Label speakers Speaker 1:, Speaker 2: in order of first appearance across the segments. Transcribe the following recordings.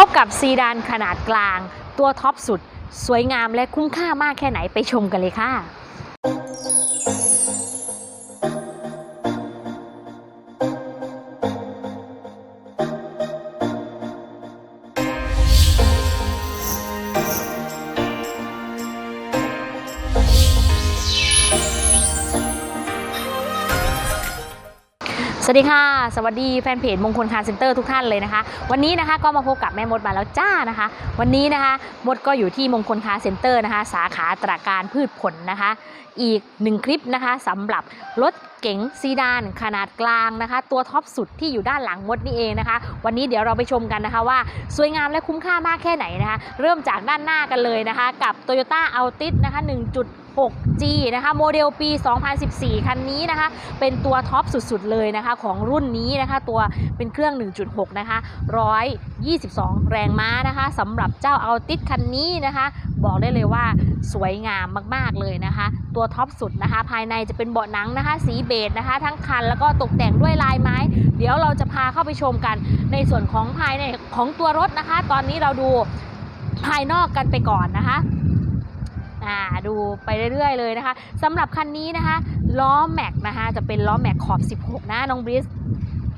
Speaker 1: พบกับซีดานขนาดกลาง ตัวท็อปสุด สวยงามและคุ้มค่ามากแค่ไหนไปชมกันเลยค่ะ สวัสดีค่ะ สวัสดีแฟนเพจมงคลคาร์เซ็นเตอร์ทุกท่านเลยนะคะ วันนี้นะคะก็มาพบกับแม่มดมาแล้วจ้านะคะ วันนี้นะคะมดก็อยู่ที่มงคลคาร์เซ็นเตอร์นะคะ สาขาตราการพืชผลนะคะ อีกหนึ่งคลิปนะคะสำหรับรถเก๋งซีดานขนาดกลางนะคะ ตัวท็อปสุดที่อยู่ด้านหลังมดนี่เองนะคะ วันนี้เดี๋ยวเราไปชมกันนะคะว่าสวยงามและคุ้มค่ามากแค่ไหนนะคะ เริ่มจากด้านหน้ากันเลยนะคะ กับ Toyota Altis นะคะ 6G นะคะโมเดลปี 2014 คันนี้นะคะ เป็นตัวท็อปสุดๆเลยนะคะ ของรุ่นนี้นะคะ ตัวเป็นเครื่อง 1.6 นะคะ 122 แรงม้านะคะสำหรับเจ้า Altis คันนี้นะคะ บอกได้เลยว่าสวยงามมากๆเลยนะคะ ตัวท็อปสุดนะคะ ภายในจะเป็นเบาะหนังนะคะ สีเบจนะคะ ทั้งคันแล้วก็ตกแต่งด้วยลายไม้ เดี๋ยวเราจะพาเข้าไปชมกันในส่วนของภายในของตัวรถนะคะ ตอนนี้เราดูภายนอกกันไปก่อนนะคะ อ่าดูไปเรื่อยๆเลยนะคะสำหรับคันนี้นะคะล้อแม็กนะคะจะเป็นล้อแม็กขอบ 16 นะน้องบริส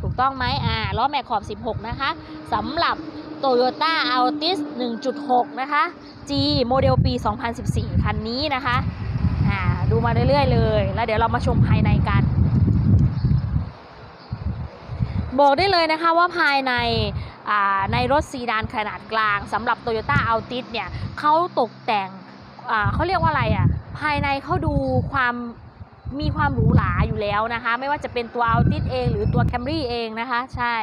Speaker 1: ถูกต้องไหมอ่าล้อแม็กขอบ 16 นะคะสำหรับ Toyota Altis 1.6 นะคะ G โมเดลปี 2014 คันนี้นะคะอ่าดูมาเรื่อยๆเลย แล้วเดี๋ยวเรามาชมภายในกันบอกได้เลยนะคะว่าภายในในรถซีดานขนาดกลางสำหรับ Toyota Altis เนี่ยเขาตกแต่ง เขาเรียกว่าอะไรอะ่ะ ภายในเขาดูความมีความหรูหราอยู่แล้วนะคะ ไม่ว่าจะเป็นตัว Altis เอง หรือตัว Camry เองนะคะ ใช่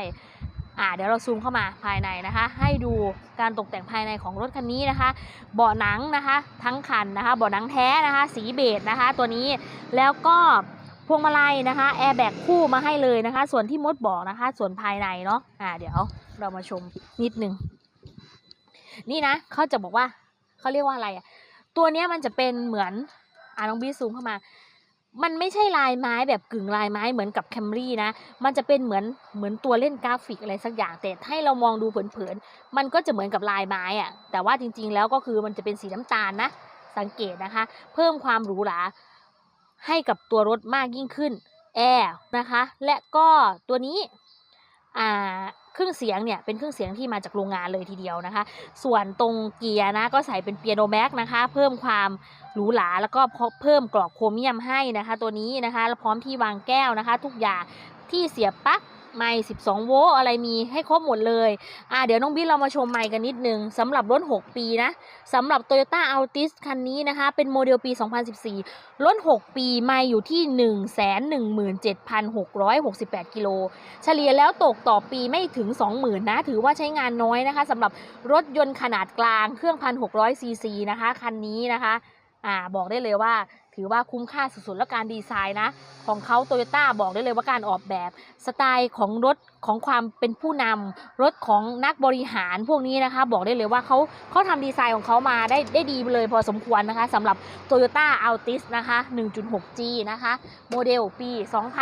Speaker 1: อ่าเดี๋ยวเราซูมเข้ามาภายในนะคะ ให้ดูการตกแต่งภายในของรถคันนี้นะคะ เบาะหนังนะคะ ทั้งคันนะคะ เบาะหนังแท้นะคะ สีเบจนะคะ ตัวนี้แล้วก็พวงมาลัยนะคะแอร์แบกคู่มาให้เลยนะคะ ส่วนที่มดบอกนะคะ ส่วนภายในเนาะอ่าเดี๋ยวเรามาชมนิดนึง นี่นะเขาจะบอกว่าเขาเรียกว่าอะไรอะ ตัวเนี้ยมันจะเป็นเหมือนอ่าน้องบีซูมเข้ามา มันไม่ใช่ลายไม้แบบกึ่งลายไม้เหมือนกับแคมรี่นะ มันจะเป็นเหมือนเหมือนตัวเล่นกราฟิกอะไรสักอย่าง แต่ให้เรามองดูเผินๆ มันก็จะเหมือนกับลายไม้อะแต่ว่าจริงๆ แล้วก็คือมันจะเป็นสีน้ำตาลนะ สังเกตนะคะ เพิ่มความหรูหราให้กับตัวรถมากยิ่งขึ้นแอร์นะคะ และก็ตัวนี้อ่า เครื่องเสียงเนี่ยเป็นเครื่องเสียงที่มาจากโรงงานเลยทีเดียวนะคะ ส่วนตรงเกียร์นะก็ใส่เป็นเปียโนแม็กนะคะ เพิ่มความหรูหราแล้วก็เพิ่มกรอบโครเมียมให้นะคะ ตัวนี้นะคะแล้วพร้อมที่วางแก้วนะคะ ทุกอย่างที่เสียบปลั๊ก ไมค์12 โวลต์อะไรมีให้ครบหมดเลยอ่าเดี๋ยวน้องบิ๊กเรามาชมไมค์กันนิดนึงสำหรับรถ 6 ปีนะสำหรับ Toyota Altis คันนี้นะคะ เป็นโมเดลปี 2014 รถ 6 ปีไมค์อยู่ที่ 117,668 กิโล เฉลี่ยแล้วตกต่อปีไม่ถึง 20,000 นะ ถือว่าใช้งานน้อยนะคะสำหรับรถยนต์ขนาดกลางเครื่อง 1,600ซีซีนะคะ คันนี้นะคะ อ่าบอกได้เลยว่าถือว่าคุ้มค่าสุดๆ แล้วการดีไซน์นะ ของเขาโตโยต้าบอกได้เลยว่าการออกแบบสไตล์ของรถของความเป็นผู้นำรถของนักบริหารพวกนี้นะคะ บอกได้เลยว่าเขาเขาทำดีไซน์ของเขามาได้ได้ดีเลยพอสมควรนะคะสำหรับ Toyota Altis นะคะ 1.6G นะคะ โมเดลปี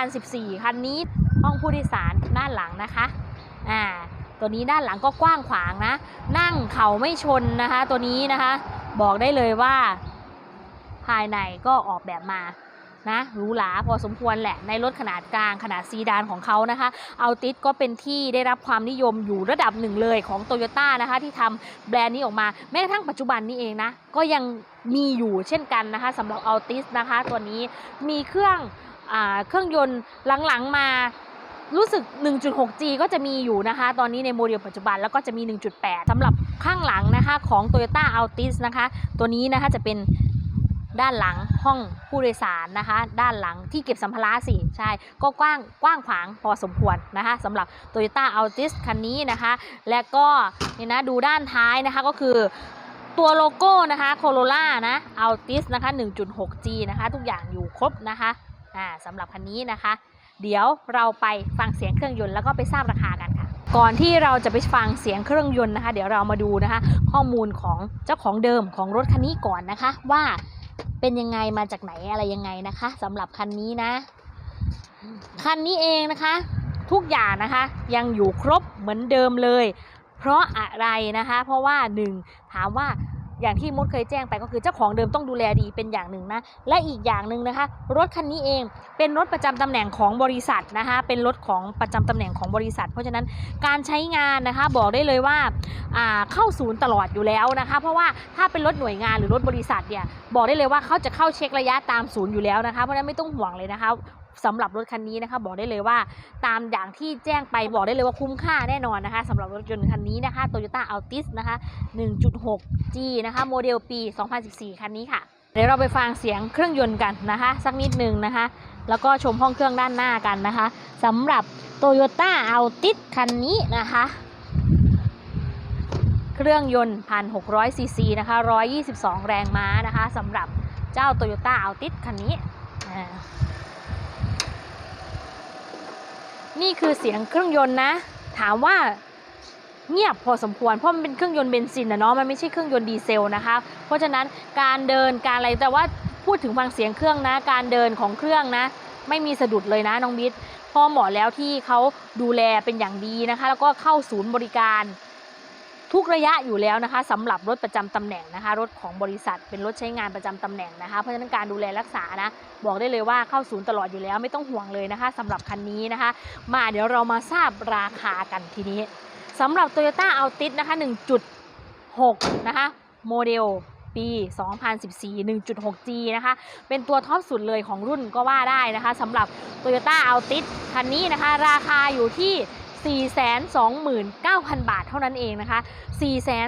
Speaker 1: 2014 คันนี้ห้องผู้โดยสารด้านหลังนะคะอ่าตัวนี้ด้านหลังก็กว้างขวางนะ นั่งเข่าไม่ชนนะคะ ตัวนี้นะคะ บอกได้เลยว่า ภายในก็ออกแบบมานะหรูหราพอสมควรแหละในรถขนาดกลางขนาดซีดานของเขานะคะเอาติสก็เป็นที่ได้รับความนิยมอยู่ระดับหนึ่งเลยของโตโยต้านะคะที่ทำแบรนด์นี้ออกมา แม้กระทั่งปัจจุบันนี้เองนะ ก็ยังมีอยู่เช่นกันนะคะสำหรับเอาติสนะคะ ตัวนี้มีเครื่องอเครื่องยนต์หลังๆมารู้สึก 1.6G ก็จะมีอยู่นะคะ ตอนนี้ในโมเดลปัจจุบันแล้วก็จะมี 1.8สำหรับข้างหลังนะคะของ Toyota Altis นะคะ ตัวนี้นะคะจะเป็น ด้านหลังห้องผู้โดยสารนะคะ ด้านหลังที่เก็บสัมภาระสิใช่ก็กว้างกว้างขวางพอสมควรนะคะสำหรับ Toyota Altis คันนี้นะคะ และก็นี่นะดูด้านท้ายนะคะก็คือตัวโลโก้นะคะ Corolla นะ Altis นะคะ 1.6G นะคะ ทุกอย่างอยู่ครบนะคะอ่าสำหรับคันนี้นะคะ เดี๋ยวเราไปฟังเสียงเครื่องยนต์แล้วก็ไปทราบราคากันค่ะ ก่อนที่เราจะไปฟังเสียงเครื่องยนต์นะคะ เดี๋ยวเรามาดูนะคะ ข้อมูลของเจ้าของเดิมของรถคันนี้ก่อนนะคะว่า เป็นยังไงมาจากไหนอะไรยังไงนะคะสำหรับคันนี้นะ คันนี้เองนะคะ ทุกอย่างนะคะ ยังอยู่ครบเหมือนเดิมเลย เพราะอะไรนะคะ เพราะว่าหนึ่งถามว่าอย่างที่มดเคยแจ้งไปก็คือเจ้าของเดิมต้องดูแลดีเป็นอย่างหนึ่งนะ และอีกอย่างหนึ่งนะคะ รถคันนี้เองเป็นรถประจำตำแหน่งของบริษัทนะคะ เป็นรถของประจำตำแหน่งของบริษัท เพราะฉะนั้นการใช้งานนะคะบอกได้เลยว่า เข้าศูนย์ตลอดอยู่แล้วนะคะ เพราะว่าถ้าเป็นรถหน่วยงานหรือรถบริษัทเนี่ยบอกได้เลยว่าเขาจะเข้าเช็คระยะตามศูนย์อยู่แล้วนะคะเพราะนั้นไม่ต้องห่วงเลยนะคะสำหรับรถคันนี้นะคะ บอกได้เลยว่า ตามอย่างที่แจ้งไปบอกได้เลยว่าคุ้มค่าแน่นอนนะคะสำหรับรถยนต์คันนี้นะคะ Toyota Altis นะคะ 1.6G นะคะ โมเดลปี 2014 คันนี้ค่ะ เดี๋ยวเราไปฟังเสียงเครื่องยนต์กันนะคะ สักนิดหนึ่งนะคะ แล้วก็ชมห้องเครื่องด้านหน้ากันนะคะสำหรับ Toyota Altis คันนี้นะคะ รื่องยนต์ 1,600ซีซีนะคะ 122 แรงม้านะคะสำหรับเจ้า Toyota Altis คันนี้ นี่คือเสียงเครื่องยนต์นะ ถามว่าเงียบพอสมควร เพราะมันเป็นเครื่องยนต์เบนซินนะเนาะ มันไม่ใช่เครื่องยนต์ดีเซลนะคะ เพราะฉะนั้นการเดินการอะไร แต่ว่าพูดถึงฟังเสียงเครื่องนะ การเดินของเครื่องนะ ไม่มีสะดุดเลยนะน้องบิ๊ดพ่อหมอแล้วที่เขาดูแลเป็นอย่างดีนะคะ แล้วก็เข้าศูนย์บริการ ทุกระยะอยู่แล้วนะคะสำหรับรถประจำตำแหน่งนะคะ รถของบริษัทเป็นรถใช้งานประจำตำแหน่งนะคะ เพราะฉะนั้นการดูแลรักษานะ บอกได้เลยว่าเข้าศูนย์ตลอดอยู่แล้วไม่ต้องห่วงเลยนะคะสำหรับคันนี้นะคะ มาเดี๋ยวเรามาทราบราคากันทีนี้สำหรับ Toyota Altis นะคะ1.6 นะคะโมเดลปี 2014 1.6G นะคะ เป็นตัวท็อปสุดเลยของรุ่นก็ว่าได้นะคะสำหรับ Toyota Altis คันนี้นะคะ ราคาอยู่ที่ 429,000 บาทเท่านั้นเองนะคะ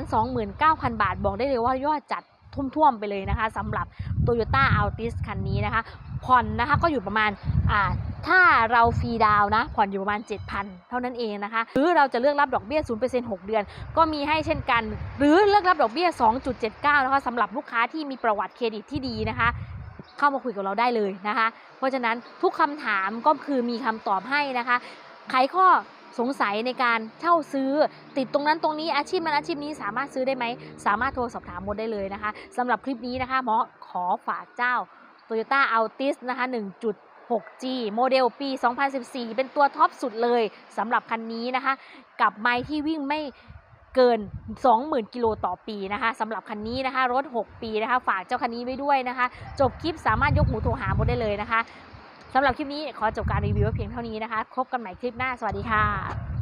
Speaker 1: 429,000 บาทบอกได้เลยว่ายอดจัดทุ่วมๆไปเลยนะคะสำหรับ Toyota Altis คันนี้นะคะ ผ่อนนะคะก็อยู่ประมาณอ่าถ้าเราฟรีดาวน์นะ ผ่อนอยู่ประมาณ 7,000 เท่านั้นเองนะคะ หรือเราจะเลือกรับดอกเบี้ย 0% 6 เดือน ก็มีให้เช่นกัน หรือเลือกรับดอกเบี้ย 2.79 นะคะสำหรับลูกค้าที่มีประวัติเครดิตที่ดีนะคะเข้ามาคุยกับเราได้เลยนะคะ เพราะฉะนั้นทุกคำถามก็คือมีคำตอบให้นะคะไขข้อ สงสัยในการเช่าซื้อ ติดตรงนั้นตรงนี้อาชีพนั้นอาชีพนี้สามารถซื้อได้ไหม สามารถโทรสอบถามหมดได้เลยนะคะสำหรับคลิปนี้นะคะหมอขอฝากเจ้า Toyota Altis นะคะ 1.6G โมเดลปี 2014 เป็นตัวท็อปสุดเลยสำหรับคันนี้นะคะ กับไมล์ที่วิ่งไม่เกิน 20,000 กิโลต่อปีนะคะสำหรับคันนี้นะคะ รถ 6 ปีนะคะ ฝากเจ้าคันนี้ไว้ด้วยนะคะ จบคลิปสามารถยกหูโทรหาหมดได้เลยนะคะ สำหรับคลิปนี้ขอจบการรีวิวเพียงเท่านี้นะคะ พบกันใหม่คลิปหน้า สวัสดีค่ะ